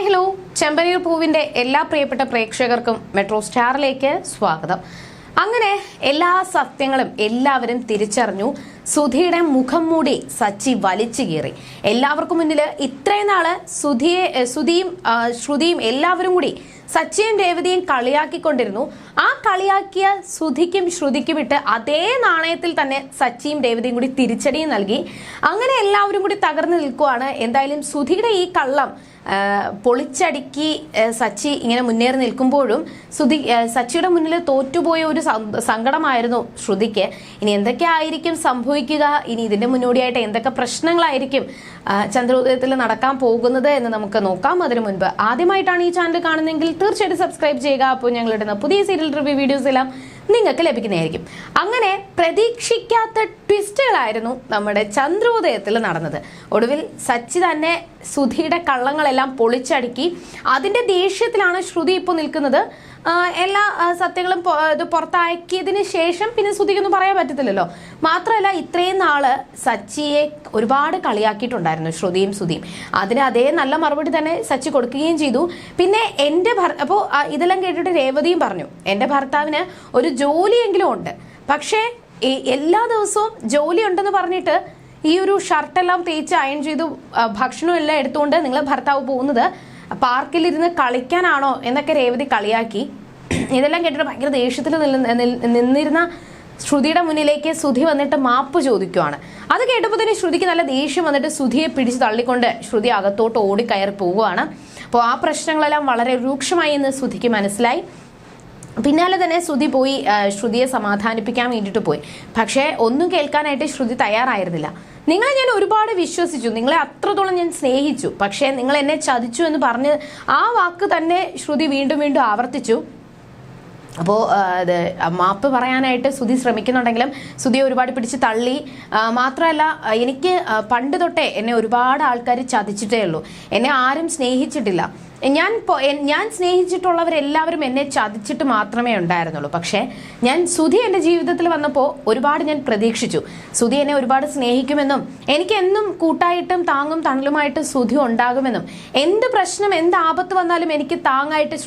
Hi hello. ചെമ്പനീർ പൂവിന്റെ എല്ലാ പ്രിയപ്പെട്ട പ്രേക്ഷകർക്കും മെട്രോ സ്റ്റാറിലേക്ക് സ്വാഗതം. അങ്ങനെ എല്ലാ സത്യങ്ങളും എല്ലാവരും തിരിച്ചറിഞ്ഞു. സുധിയുടെ മുഖം മൂടി സച്ചി വലിച്ചു കീറി. എല്ലാവർക്കും മുന്നിൽ ഇത്രയും നാൾ സുധിയെ സുധിയും ശ്രുതിയും എല്ലാവരും കൂടി സച്ചിയും രേവതിയും കളിയാക്കിക്കൊണ്ടിരുന്നു. ആ കളിയാക്കിയ ശ്രുതിക്കും ശ്രുതിക്കും ഇട്ട് അതേ നാണയത്തിൽ തന്നെ സച്ചിയും രേവതിയും കൂടി തിരിച്ചടിയും നൽകി. അങ്ങനെ എല്ലാവരും കൂടി തകർന്നു നിൽക്കുവാണ്. എന്തായാലും സുധിയുടെ ഈ കള്ളം പൊളിച്ചടുക്കി സച്ചി ഇങ്ങനെ മുന്നേറി നിൽക്കുമ്പോഴും ശ്രുതി സച്ചിയുടെ മുന്നിൽ തോറ്റുപോയ ഒരു സങ്കടമായിരുന്നു ശ്രുതിക്ക്. ഇനി എന്തൊക്കെ ആയിരിക്കും സംഭവിക്കുക? ഇനി ഇതിന്റെ മുന്നോടിയായിട്ട് എന്തൊക്കെ പ്രശ്നങ്ങളായിരിക്കും ചന്ദ്രോദയത്തിൽ നടക്കാൻ പോകുന്നത് എന്ന് നമുക്ക് നോക്കാം. അതിനു മുൻപ് ആദ്യമായിട്ടാണ് ഈ ചാനൽ കാണുന്നതെങ്കിൽ തീർച്ചയായിട്ടും സബ്സ്ക്രൈബ് ചെയ്യുക. അപ്പോൾ ഞങ്ങൾ ഇടുന്ന പുതിയ സീരിയൽ റിവ്യൂ വീഡിയോസ് എല്ലാം നിങ്ങൾക്ക് ലഭിക്കുന്നതായിരിക്കും. അങ്ങനെ പ്രതീക്ഷിക്കാത്ത ട്വിസ്റ്റുകളായിരുന്നു നമ്മുടെ ചന്ദ്രോദയത്തിൽ നടന്നത്. ഒടുവിൽ സച്ചി തന്നെ സുധിയുടെ കള്ളങ്ങളെല്ലാം പൊളിച്ചടുക്കി. അതിന്റെ ദേഷ്യത്തിലാണ് ശ്രുതി ഇപ്പോൾ നിൽക്കുന്നത്. എല്ലാ സത്യങ്ങളും ഇത് പുറത്താക്കിയതിന് ശേഷം പിന്നെ ശ്രുതിക്കൊന്നും പറയാൻ പറ്റത്തില്ലല്ലോ. മാത്രമല്ല ഇത്രയും നാൾ സച്ചിയെ ഒരുപാട് കളിയാക്കിയിട്ടുണ്ടായിരുന്നു ശ്രുതിയും ശ്രുതിയും അതിന് അതേ നല്ല മറുപടി തന്നെ സച്ചി കൊടുക്കുകയും ചെയ്തു. പിന്നെ എന്റെ ഭർ അപ്പോൾ ഇതെല്ലാം കേട്ടിട്ട് രേവതിയും പറഞ്ഞു എന്റെ ഭർത്താവിന് ഒരു ജോലിയെങ്കിലും ഉണ്ട്. പക്ഷേ എല്ലാ ദിവസവും ജോലി ഉണ്ടെന്ന് പറഞ്ഞിട്ട് ഈ ഒരു ഷർട്ടെല്ലാം തേച്ച് അയൺ ചെയ്തു ഭക്ഷണം എല്ലാം എടുത്തുകൊണ്ട് നിങ്ങൾ ഭർത്താവ് പോകുന്നത് പാർക്കിലിരുന്ന് കളിക്കാനാണോ എന്നൊക്കെ രേവതി കളിയാക്കി. ഇതെല്ലാം കേട്ടിട്ട് ഭയങ്കര ദേഷ്യത്തിൽ നിന്നിരുന്ന ശ്രുതിയുടെ മുന്നിലേക്ക് ശ്രുതി വന്നിട്ട് മാപ്പ് ചോദിക്കുവാണ്. അത് കേട്ടപ്പോൾ തന്നെ ശ്രുതിക്ക് നല്ല ദേഷ്യം വന്നിട്ട് ശ്രുതിയെ പിടിച്ച് തള്ളിക്കൊണ്ട് ശ്രുതി അകത്തോട്ട് ഓടിക്കയറി പോവുകയാണ് അപ്പോൾ ആ പ്രശ്നങ്ങളെല്ലാം വളരെ രൂക്ഷമായി എന്ന് ശ്രുതിക്ക് മനസ്സിലായി. പിന്നാലെ തന്നെ ശ്രുതി പോയി ശ്രുതിയെ സമാധാനിപ്പിക്കാൻ വേണ്ടിയിട്ട് പോയി. പക്ഷേ ഒന്നും കേൾക്കാനായിട്ട് ശ്രുതി തയ്യാറായിരുന്നില്ല. നിങ്ങളെ ഞാൻ ഒരുപാട് വിശ്വസിച്ചു. നിങ്ങളെ അത്രത്തോളം ഞാൻ സ്നേഹിച്ചു. പക്ഷേ നിങ്ങൾ എന്നെ ചതിച്ചു എന്ന് പറഞ്ഞ് ആ വാക്ക് തന്നെ ശ്രുതി വീണ്ടും വീണ്ടും ആവർത്തിച്ചു. അപ്പോൾ ഇത് മാപ്പ് പറയാനായിട്ട് സുധി ശ്രമിക്കുന്നുണ്ടെങ്കിലും സുധിയെ ഒരുപാട് പിടിച്ച് തള്ളി. മാത്രമല്ല എനിക്ക് പണ്ട് തൊട്ടേ എന്നെ ഒരുപാട് ആൾക്കാർ ചതിച്ചിട്ടേ ഉള്ളൂ. എന്നെ ആരും സ്നേഹിച്ചിട്ടില്ല. ഞാൻ ഞാൻ സ്നേഹിച്ചിട്ടുള്ളവരെല്ലാവരും എന്നെ ചതിച്ചിട്ട് മാത്രമേ ഉണ്ടായിരുന്നുള്ളൂ. പക്ഷേ ഞാൻ സുധി എന്റെ ജീവിതത്തിൽ വന്നപ്പോൾ ഒരുപാട് ഞാൻ പ്രതീക്ഷിച്ചു. സുധി എന്നെ ഒരുപാട് സ്നേഹിക്കുമെന്നും എനിക്ക് എന്നും കൂട്ടായിട്ടും താങ്ങും തണലുമായിട്ട് സുധി ഉണ്ടാകുമെന്നും എന്ത് പ്രശ്നം എന്ത് ആപത്ത് വന്നാലും എനിക്ക് താങ്ങായിട്ട്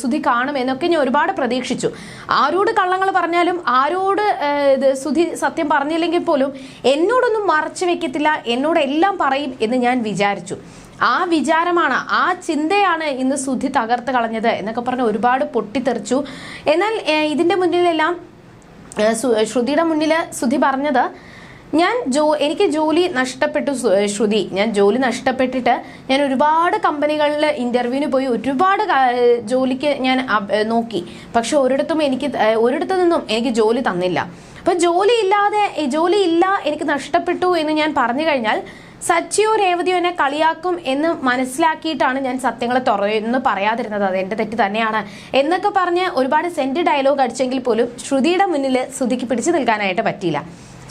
സുധി കാണും എന്നൊക്കെ ഞാൻ ഒരുപാട് പ്രതീക്ഷിച്ചു. ആരോട് കള്ളങ്ങൾ പറഞ്ഞാലും ആരോട് സുധി സത്യം പറഞ്ഞില്ലെങ്കിൽ പോലും എന്നോടൊന്നും മറച്ചു വെക്കത്തില്ല എന്നോട് എല്ലാം പറയും എന്ന് ഞാൻ വിചാരിച്ചു. ആ വിചാരമാണ് ആ ചിന്തയാണ് ഇന്ന് സുധി തകർത്ത് കളഞ്ഞത് എന്നൊക്കെ പറഞ്ഞ് ഒരുപാട് പൊട്ടിത്തെറിച്ചു. എന്നാൽ ഇതിന്റെ മുന്നിലെല്ലാം ശ്രുതിയുടെ മുന്നിൽ സുധി പറഞ്ഞത് ഞാൻ ജോ എനിക്ക് ജോലി നഷ്ടപ്പെട്ടു ശ്രുതി. ഞാൻ ജോലി നഷ്ടപ്പെട്ടിട്ട് ഞാൻ ഒരുപാട് കമ്പനികളിൽ ഇന്റർവ്യൂവിന് പോയി ഒരുപാട് ജോലിക്ക് ഞാൻ നോക്കി. പക്ഷെ ഒരിടത്തും എനിക്ക് ഒരിടത്തു നിന്നും എനിക്ക് ജോലി തന്നില്ല. അപ്പം ജോലി ഇല്ലാതെ ജോലി ഇല്ല എനിക്ക് നഷ്ടപ്പെട്ടു എന്ന് ഞാൻ പറഞ്ഞു കഴിഞ്ഞാൽ സച്ചിയോ രേവതിയോ എന്നെ കളിയാക്കും എന്ന് മനസ്സിലാക്കിയിട്ടാണ് ഞാൻ സത്യങ്ങളെ തുറന്ന് പറയാതിരുന്നത്. അത് എന്റെ തെറ്റ് തന്നെയാണ്. എന്നൊക്കെ പറഞ്ഞ് ഒരുപാട് സെന്റ് ഡയലോഗ് അടിച്ചെങ്കിൽ പോലും ശ്രുതിയുടെ മുന്നിൽ ശ്രുതിക്ക് പിടിച്ചു നിൽക്കാനായിട്ട് പറ്റിയില്ല.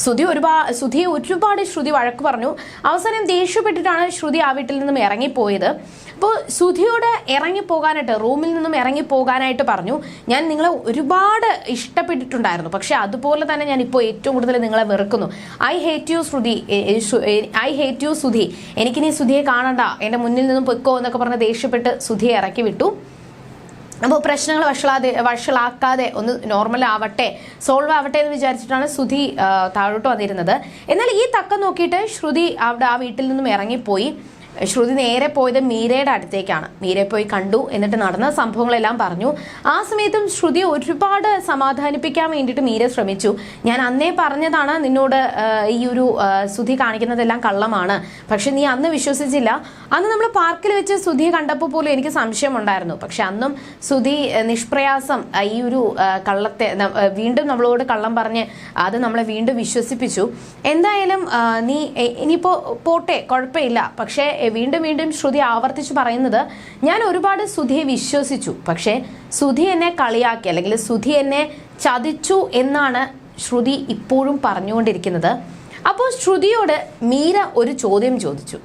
ശ്രുതി ഒരുപാട് ശ്രുതിയെ ഒരുപാട് ശ്രുതി വഴക്ക് പറഞ്ഞു. അവസാനം ദേഷ്യപ്പെട്ടിട്ടാണ് ശ്രുതി ആ വീട്ടിൽ നിന്നും ഇറങ്ങിപ്പോയത്. അപ്പോൾ ശ്രുതിയോട് ഇറങ്ങിപ്പോകാനായിട്ട് റൂമിൽ നിന്നും ഇറങ്ങി പോകാനായിട്ട് പറഞ്ഞു. ഞാൻ നിങ്ങളെ ഒരുപാട് ഇഷ്ടപ്പെട്ടിട്ടുണ്ടായിരുന്നു. പക്ഷെ അതുപോലെ തന്നെ ഞാൻ ഇപ്പോൾ ഏറ്റവും കൂടുതൽ നിങ്ങളെ വെറുക്കുന്നു. I hate you Shruti I hate you Sudhi എനിക്കിനി സുധിയെ കാണണ്ട. എന്റെ മുന്നിൽ നിന്നും പൊയ്ക്കോ എന്നൊക്കെ പറഞ്ഞ് ദേഷ്യപ്പെട്ട് സുധിയെ ഇറക്കി വിട്ടു. അപ്പോൾ പ്രശ്നങ്ങൾ വഷളാതെ വഷളാക്കാതെ ഒന്ന് നോർമൽ ആവട്ടെ സോൾവ് ആവട്ടെ എന്ന് വിചാരിച്ചിട്ടാണ് ശ്രുതി താഴോട്ട് വന്നിരുന്നത്. എന്നാൽ ഈ തക്കം നോക്കിയിട്ട് ശ്രുതി അവിടെ ആ വീട്ടിൽ നിന്നും ഇറങ്ങിപ്പോയി. ശ്രുതി നേരെ പോയത് മീരയുടെ അടുത്തേക്കാണ്. മീരയെ പോയി കണ്ടു എന്നിട്ട് നടന്ന സംഭവങ്ങളെല്ലാം പറഞ്ഞു. ആ സമയത്തും ശ്രുതി ഒരുപാട് സമാധാനിപ്പിക്കാൻ വേണ്ടിയിട്ട് മീര ശ്രമിച്ചു. ഞാൻ അന്നേ പറഞ്ഞതാണ് നിന്നോട് ഈ ഒരു സുധി കാണിക്കുന്നതെല്ലാം കള്ളമാണ്. പക്ഷെ നീ അന്ന് വിശ്വസിച്ചില്ല. അന്ന് നമ്മൾ പാർക്കിൽ വെച്ച് ശ്രുതിയെ കണ്ടപ്പോൾ പോലും എനിക്ക് സംശയമുണ്ടായിരുന്നു. പക്ഷെ അന്നും സുധി നിഷ്പ്രയാസം ഈ ഒരു കള്ളത്തെ വീണ്ടും നമ്മളോട് കള്ളം പറഞ്ഞ് അത് നമ്മളെ വീണ്ടും വിശ്വസിപ്പിച്ചു. എന്തായാലും നീ ഇനിയിപ്പോ പോട്ടെ കുഴപ്പമില്ല. പക്ഷേ വീണ്ടും വീണ്ടും ശ്രുതി ആവർത്തിച്ചു പറയുന്നത് ഞാൻ ഒരുപാട് സുധിയെ വിശ്വസിച്ചു. പക്ഷേ സുധി എന്നെ കളിയാക്കി അല്ലെങ്കിൽ സുധി എന്നെ ചതിച്ചു എന്നാണ് ശ്രുതി ഇപ്പോഴും പറഞ്ഞുകൊണ്ടിരിക്കുന്നത്. അപ്പോൾ ശ്രുതിയോട് മീര ഒരു ചോദ്യം ചോദിച്ചു.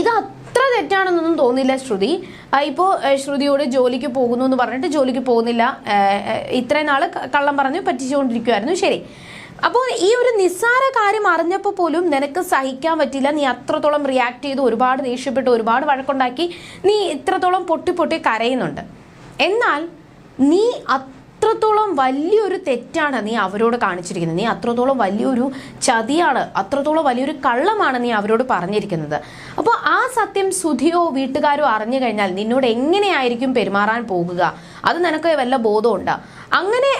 ഇത് അത്ര തെറ്റാണെന്നൊന്നും തോന്നില്ല ശ്രുതി. ഇപ്പോൾ ശ്രുതിയോട് ജോലിക്ക് പോകുന്നു എന്ന് പറഞ്ഞിട്ട് ജോലിക്ക് പോകുന്നില്ല. ഇത്രയും നാൾ കള്ളം പറഞ്ഞു പറ്റിച്ചുകൊണ്ടിരിക്കുമായിരുന്നു ശരി. അപ്പോൾ ഈ ഒരു നിസ്സാര കാര്യം അറിഞ്ഞപ്പോൾ പോലും നിനക്ക് സഹിക്കാൻ പറ്റില്ല. നീ അത്രത്തോളം റിയാക്ട് ചെയ്ത് ഒരുപാട് ദേഷ്യപ്പെട്ട് ഒരുപാട് വഴക്കുണ്ടാക്കി. നീ ഇത്രത്തോളം പൊട്ടി പൊട്ടി കരയുന്നുണ്ട്. എന്നാൽ നീ അത്രത്തോളം വലിയൊരു തെറ്റാണ് നീ അവരോട് കാണിച്ചിരിക്കുന്നത്. നീ അത്രത്തോളം വലിയൊരു ചതിയാണ് അത്രത്തോളം വലിയൊരു കള്ളമാണ് നീ അവരോട് പറഞ്ഞിരിക്കുന്നത്. അപ്പോൾ ആ സത്യം സുധിയോ വീട്ടുകാരോ അറിഞ്ഞു കഴിഞ്ഞാൽ നിന്നോട് എങ്ങനെയായിരിക്കും പെരുമാറാൻ പോകുക? അത് നിനക്ക് വല്ല ബോധമുണ്ടോ അങ്ങനെ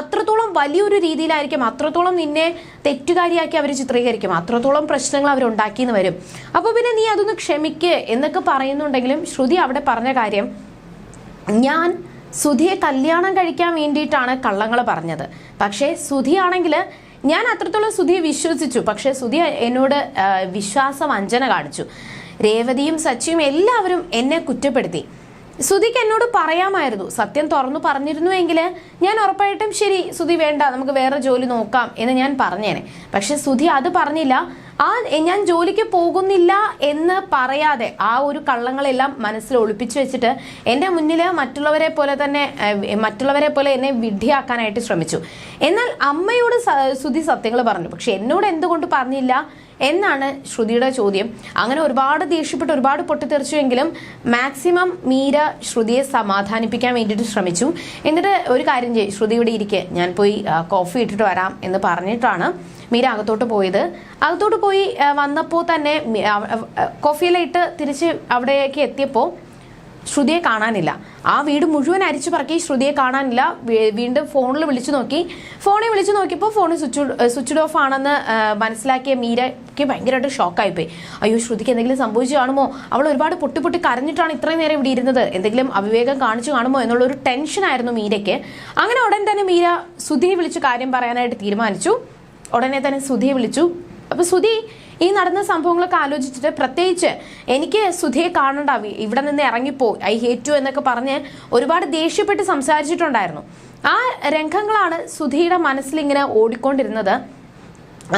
അത്രത്തോളം വലിയൊരു രീതിയിലായിരിക്കും അത്രത്തോളം നിന്നെ തെറ്റുകാരിയാക്കി അവർ ചിത്രീകരിക്കും അത്രത്തോളം പ്രശ്നങ്ങൾ അവർ ഉണ്ടാക്കിയെന്ന് വരും. അപ്പോൾ പിന്നെ നീ അതൊന്ന് ക്ഷമിക്ക് എന്നൊക്കെ പറയുന്നുണ്ടെങ്കിലും ശ്രുതി അവിടെ പറഞ്ഞ കാര്യം ഞാൻ സുധിയെ കല്യാണം കഴിക്കാൻ വേണ്ടിയിട്ടാണ് കള്ളങ്ങൾ പറഞ്ഞത്. പക്ഷേ സുധിയാണെങ്കിൽ ഞാൻ അത്രത്തോളം സുധിയെ വിശ്വസിച്ചു. പക്ഷേ സുധി എന്നോട് വിശ്വാസം വഞ്ചന കാണിച്ചു. രേവതിയും സച്ചിയും എല്ലാവരും എന്നെ കുറ്റപ്പെടുത്തി. സുധിക്ക് എന്നോട് പറയാമായിരുന്നു. സത്യം തുറന്നു പറഞ്ഞിരുന്നുവെങ്കിൽ ഞാൻ ഉറപ്പായിട്ടും ശരി സുധി വേണ്ട നമുക്ക് വേറെ ജോലി നോക്കാം എന്ന് ഞാൻ പറഞ്ഞേനെ. പക്ഷെ സുധി അത് പറഞ്ഞില്ല. ആ ഞാൻ ജോലിക്ക് പോകുന്നില്ല എന്ന് പറയാതെ ആ ഒരു കള്ളങ്ങളെല്ലാം മനസ്സിൽ ഒളിപ്പിച്ചു വെച്ചിട്ട് എന്റെ മുന്നിൽ മറ്റുള്ളവരെ പോലെ തന്നെ മറ്റുള്ളവരെ പോലെ എന്നെ വിഡ്ഢിയാക്കാനായിട്ട് ശ്രമിച്ചു. എന്നാൽ അമ്മയോട് ശ്രുതി സത്യങ്ങൾ പറഞ്ഞു. പക്ഷെ എന്നോട് എന്തുകൊണ്ട് പറഞ്ഞില്ല എന്നാണ് ശ്രുതിയുടെ ചോദ്യം. അങ്ങനെ ഒരുപാട് ദേഷ്യപ്പെട്ട് ഒരുപാട് പൊട്ടിത്തെറിച്ചുവെങ്കിലും മാക്സിമം മീര ശ്രുതിയെ സമാധാനിപ്പിക്കാൻ വേണ്ടിയിട്ട് ശ്രമിച്ചു. എന്നിട്ട് ഒരു കാര്യം ചെയ്യും ശ്രുതി ഇവിടെ ഇരിക്കെ. ഞാൻ പോയി കോഫി ഇട്ടിട്ട് വരാം എന്ന് പറഞ്ഞിട്ടാണ് മീര അകത്തോട്ട് പോയത്. അകത്തോട്ട് പോയി വന്നപ്പോൾ തന്നെ കോഫിയിലിട്ട് തിരിച്ച് അവിടേക്ക് എത്തിയപ്പോൾ ശ്രുതിയെ കാണാനില്ല. ആ വീട് മുഴുവൻ അരിച്ചു പറക്കി ശ്രുതിയെ കാണാനില്ല. വീണ്ടും ഫോണിൽ വിളിച്ചു നോക്കി. ഫോണിൽ വിളിച്ചു നോക്കിയപ്പോൾ ഫോൺ സ്വിച്ച് സ്വിച്ച്ഡ് ഓഫ് ആണെന്ന് മനസ്സിലാക്കിയ മീരയ്ക്ക് ഭയങ്കരമായിട്ട് ഷോക്കായിപ്പോയി അയ്യോ ശ്രുതിക്ക് എന്തെങ്കിലും സംഭവിച്ചു കാണുമോ? അവൾ ഒരുപാട് പൊട്ടി പൊട്ടി കരഞ്ഞിട്ടാണ് ഇത്രയും നേരം ഇവിടെ ഇരുന്നത്. എന്തെങ്കിലും അവിവേകം കാണിച്ചു കാണുമോ എന്നുള്ള ഒരു ടെൻഷനായിരുന്നു മീരയ്ക്ക്. അങ്ങനെ ഉടൻ തന്നെ മീര സുധിയെ വിളിച്ച് കാര്യം പറയാനായിട്ട് തീരുമാനിച്ചു. ഉടനെ തന്നെ സുധിയെ വിളിച്ചു. അപ്പൊ സുധി ഈ നടന്ന സംഭവങ്ങളൊക്കെ ആലോചിച്ചിട്ട് പ്രത്യേകിച്ച് എനിക്ക് സുധിയെ കാണണ്ട വി- ഇവിടെ നിന്ന് ഇറങ്ങിപ്പോ ഐ ഹേറ്റ് യു എന്നൊക്കെ പറഞ്ഞ് ഒരുപാട് ദേഷ്യപ്പെട്ട് സംസാരിച്ചിട്ടുണ്ടായിരുന്നു. ആ രംഗങ്ങളാണ് സുധിയുടെ മനസ്സിൽ ഇങ്ങനെ ഓടിക്കൊണ്ടിരുന്നത്.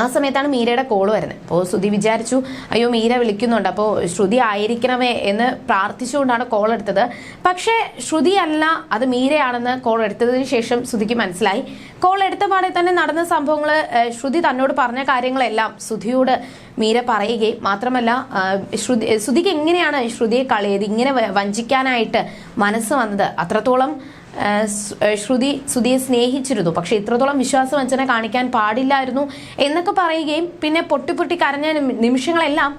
ആ സമയത്താണ് മീരയുടെ കോൾ വരുന്നത്. അപ്പോൾ ശ്രുതി വിചാരിച്ചു അയ്യോ മീര വിളിക്കുന്നുണ്ട്. അപ്പോൾ ശ്രുതി ആയിരിക്കണമേ എന്ന് പ്രാർത്ഥിച്ചുകൊണ്ടാണ് കോൾ എടുത്തത്. പക്ഷേ ശ്രുതി അല്ല അത് മീരയാണെന്ന് കോൾ എടുത്തതിന് ശേഷം ശ്രുതിക്ക് മനസ്സിലായി. കോൾ എടുത്ത പാടെ തന്നെ നടന്ന സംഭവങ്ങൾ ശ്രുതി തന്നോട് പറഞ്ഞ കാര്യങ്ങളെല്ലാം ശ്രുതിയോട് മീര പറയുകയും മാത്രമല്ല ശ്രുതി ശ്രുതിക്ക് എങ്ങനെയാണ് ശ്രുതിയെ കളയത്? ഇങ്ങനെ വഞ്ചിക്കാനായിട്ട് മനസ്സ് വന്നത്? അത്രത്തോളം ശ്രുതി ശ്രുതിയെ സ്നേഹിച്ചിരുന്നു. പക്ഷെ ഇത്രത്തോളം വിശ്വാസം വിശ്വാസവഞ്ചന കാണിക്കാൻ പാടില്ലായിരുന്നു എന്നൊക്കെ പറയുകയും പിന്നെ പൊട്ടി പൊട്ടി കരഞ്ഞ നിമിഷങ്ങളെല്ലാം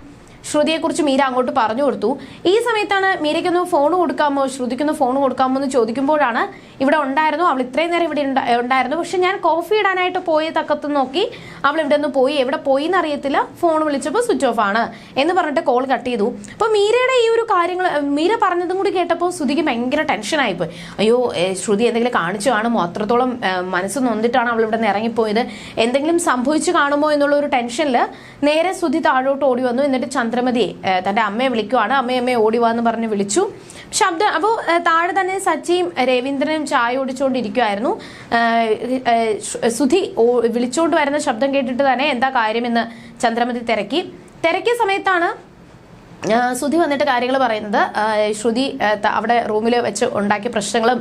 ശ്രുതിയെക്കുറിച്ച് മീര അങ്ങോട്ട് പറഞ്ഞു കൊടുത്തു. ഈ സമയത്താണ് മീരയ്ക്കൊന്ന് ഫോൺ കൊടുക്കാമോ ശ്രുതിക്കൊന്ന് ഫോൺ കൊടുക്കാമോ എന്ന് ചോദിക്കുമ്പോഴാണ് ഇവിടെ ഉണ്ടായിരുന്നു. അവൾ ഇത്രയും നേരം ഇവിടെ ഉണ്ടാ- ഉണ്ടായിരുന്നു. പക്ഷെ ഞാൻ കോഫി ഇടാനായിട്ട് പോയ തക്കത്ത് നോക്കി അവൾ ഇവിടെ നിന്ന് പോയി. എവിടെ പോയി എന്നറിയത്തില്ല. ഫോൺ വിളിച്ചപ്പോൾ സ്വിച്ച് ഓഫ് ആണ് എന്ന് പറഞ്ഞിട്ട് കോൾ കട്ട് ചെയ്തു. അപ്പോൾ മീരയുടെ ഈ ഒരു കാര്യങ്ങൾ മീര പറഞ്ഞതും കൂടി കേട്ടപ്പോൾ ശ്രുതിക്ക് ഭയങ്കര ടെൻഷനായിപ്പോയി അയ്യോ ശ്രുതി എന്തെങ്കിലും കാണിച്ചു കാണുമോ? അത്രത്തോളം മനസ്സ് നൊന്നിട്ടാണ് അവൾ ഇവിടെ നിന്ന് ഇറങ്ങിപ്പോയത്. എന്തെങ്കിലും സംഭവിച്ചു കാണുമോ എന്നുള്ള ഒരു ടെൻഷനിൽ നേരെ ശ്രുതി താഴോട്ട് ഓടി വന്നു. എന്നിട്ട് ചന്ദ്രമതി ഏ, തന്റെ അമ്മയെ വിളിക്കുവാണ്. അമ്മയെ അമ്മയെ ഓടി വാ എന്ന് പറഞ്ഞ് വിളിച്ചു. ശബ്ദ അപ്പോൾ താഴെ തന്നെ സച്ചിയും രവീന്ദ്രനും ചായ ഓടിച്ചുകൊണ്ടിരിക്കുമായിരുന്നു സുധി വിളിച്ചുകൊണ്ട് വരുന്ന ശബ്ദം കേട്ടിട്ട് തന്നെ എന്താ കാര്യമെന്ന് ചന്ദ്രമതി തിരക്കി. തിരക്കിയ സമയത്താണ് ശ്രുതി വന്നിട്ട് കാര്യങ്ങൾ പറയുന്നത് ശ്രുതി അവിടെ റൂമിൽ വെച്ച് ഉണ്ടാക്കിയ പ്രശ്നങ്ങളും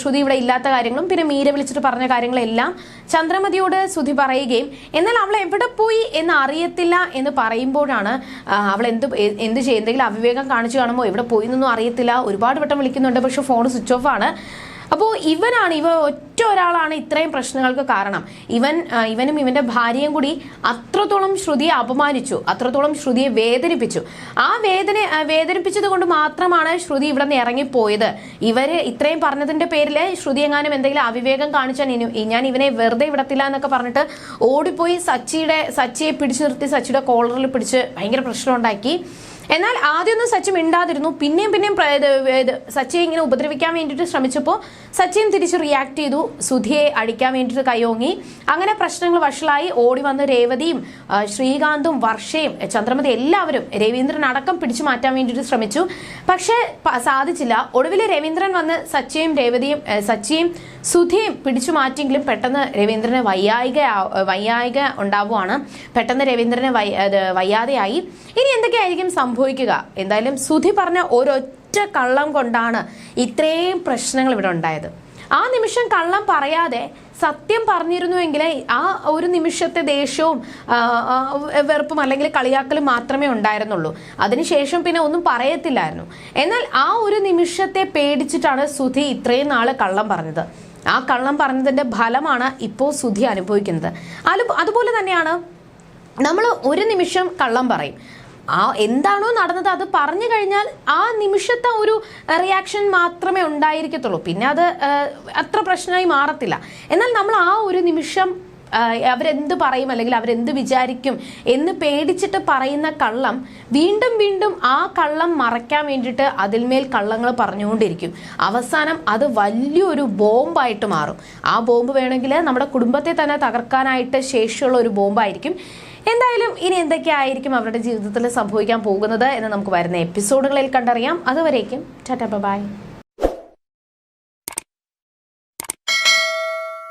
ശ്രുതി ഇവിടെ ഇല്ലാത്ത കാര്യങ്ങളും പിന്നെ മീര വിളിച്ചിട്ട് പറഞ്ഞ കാര്യങ്ങളെല്ലാം ചന്ദ്രമതിയോട് ശ്രുതി പറയുകയും എന്നാൽ അവൾ എവിടെ പോയി എന്ന് അറിയത്തില്ല എന്ന് പറയുമ്പോഴാണ് അവൾ എന്ത് എന്ത് ചെയ്യും എന്തെങ്കിലും അവിവേകം കാണിച്ചു കാണുമ്പോൾ എവിടെ പോയി എന്നൊന്നും അറിയത്തില്ല. ഒരുപാട് വട്ടം വിളിക്കുന്നുണ്ട് പക്ഷെ ഫോൺ സ്വിച്ച് ഓഫ് ആണ്. അപ്പോൾ ഇവനാണ് ഇവ ഒറ്റ ഒരാളാണ് ഇത്രയും പ്രശ്നങ്ങൾക്ക് കാരണം. ഇവൻ ഇവനും ഇവന്റെ ഭാര്യയും കൂടി അത്രത്തോളം ശ്രുതിയെ അപമാനിച്ചു അത്രത്തോളം ശ്രുതിയെ വേദനിപ്പിച്ചു. ആ വേദന വേദനിപ്പിച്ചത് കൊണ്ട് മാത്രമാണ് ശ്രുതി ഇവിടെ നിന്ന് ഇറങ്ങിപ്പോയത്. ഇവർ ഇത്രയും പറഞ്ഞതിന്റെ പേരിൽ ശ്രുതി എങ്ങാനും എന്തെങ്കിലും അവിവേകം കാണിച്ചാൽ ഞാൻ ഇവനെ വെറുതെ വിടത്തില്ല എന്നൊക്കെ പറഞ്ഞിട്ട് ഓടിപ്പോയി സച്ചിയുടെ സച്ചിയെ പിടിച്ചു നിർത്തി സച്ചിയുടെ കോളറിൽ പിടിച്ച് ഭയങ്കര പ്രശ്നം ഉണ്ടാക്കി. എന്നാൽ ആദ്യമൊന്നും സച്ചിൻ മിണ്ടാതിരുന്നു. പിന്നെയും പിന്നെയും സച്ചിയെ ഇങ്ങനെ ഉപദ്രവിക്കാൻ വേണ്ടിയിട്ട് ശ്രമിച്ചപ്പോൾ സച്ചിൻ തിരിച്ച് റിയാക്ട് ചെയ്തു. സുധിയെ അടിക്കാൻ വേണ്ടിയിട്ട് കയ്യോങ്ങി. അങ്ങനെ പ്രശ്നങ്ങൾ വഷളായി. ഓടി വന്ന് രേവതിയും ശ്രീകാന്തും വർഷയും ചന്ദ്രമതി എല്ലാവരും രവീന്ദ്രൻ അടക്കം പിടിച്ചു മാറ്റാൻ വേണ്ടിയിട്ട് ശ്രമിച്ചു. പക്ഷേ സാധിച്ചില്ല. ഒടുവിൽ രവീന്ദ്രൻ വന്ന് സച്ചിയും രേവതിയും സച്ചിയും സുധിയും പിടിച്ചു മാറ്റിയെങ്കിലും പെട്ടെന്ന് രവീന്ദ്രന് വയ്യായിക വയ്യായിക ഉണ്ടാവുകയാണ് പെട്ടെന്ന് രവീന്ദ്രന് വയ്യാതെയായി. ഇനി എന്തൊക്കെയായിരിക്കും സംഭവിക്കുക. എന്തായാലും സുധി പറഞ്ഞ ഒരൊറ്റ കള്ളം കൊണ്ടാണ് ഇത്രയും പ്രശ്നങ്ങൾ ഇവിടെ ഉണ്ടായത്. ആ നിമിഷം കള്ളം പറയാതെ സത്യം പറഞ്ഞിരുന്നുവെങ്കിൽ ആ ഒരു നിമിഷത്തെ ദേഷ്യവും വെറുപ്പും അല്ലെങ്കിൽ കളിയാക്കലും മാത്രമേ ഉണ്ടായിരുന്നുള്ളൂ. അതിനുശേഷം പിന്നെ ഒന്നും പറയത്തില്ലായിരുന്നു. എന്നാൽ ആ ഒരു നിമിഷത്തെ പേടിച്ചിട്ടാണ് സുധി ഇത്രയും നാൾ കള്ളം പറഞ്ഞത്. ആ കള്ളം പറഞ്ഞതിന്റെ ഫലമാണ് ഇപ്പോൾ സുധി അനുഭവിക്കുന്നത്. അത് അതുപോലെ തന്നെയാണ് നമ്മൾ ഒരു നിമിഷം കള്ളം പറയും. ആ എന്താണോ നടന്നത് അത് പറഞ്ഞു കഴിഞ്ഞാൽ ആ നിമിഷത്തെ ഒരു റിയാക്ഷൻ മാത്രമേ ഉണ്ടായിരിക്കത്തുള്ളൂ. പിന്നെ അത് അത്ര പ്രശ്നമായി മാറത്തില്ല. എന്നാൽ നമ്മൾ ആ ഒരു നിമിഷം അവരെന്ത് പറയും അല്ലെങ്കിൽ അവരെന്ത് വിചാരിക്കും എന്ന് പേടിച്ചിട്ട് പറയുന്ന കള്ളം വീണ്ടും വീണ്ടും ആ കള്ളം മറയ്ക്കാൻ വേണ്ടിയിട്ട് അതിന്മേൽ കള്ളങ്ങൾ പറഞ്ഞുകൊണ്ടിരിക്കും. അവസാനം അത് വലിയൊരു ബോംബായിട്ട് മാറും. ആ ബോംബ് വേണമെങ്കിൽ നമ്മുടെ കുടുംബത്തെ തന്നെ തകർക്കാനായിട്ട് ശേഷിയുള്ള ഒരു ബോംബായിരിക്കും. എന്തായാലും ഇനി എന്തൊക്കെയായിരിക്കും അവരുടെ ജീവിതത്തിൽ സംഭവിക്കാൻ പോകുന്നത് എന്ന് നമുക്ക് വരുന്ന എപ്പിസോഡുകളിൽ കണ്ടറിയാം. അതുവരേക്കും ടാറ്റ ബൈ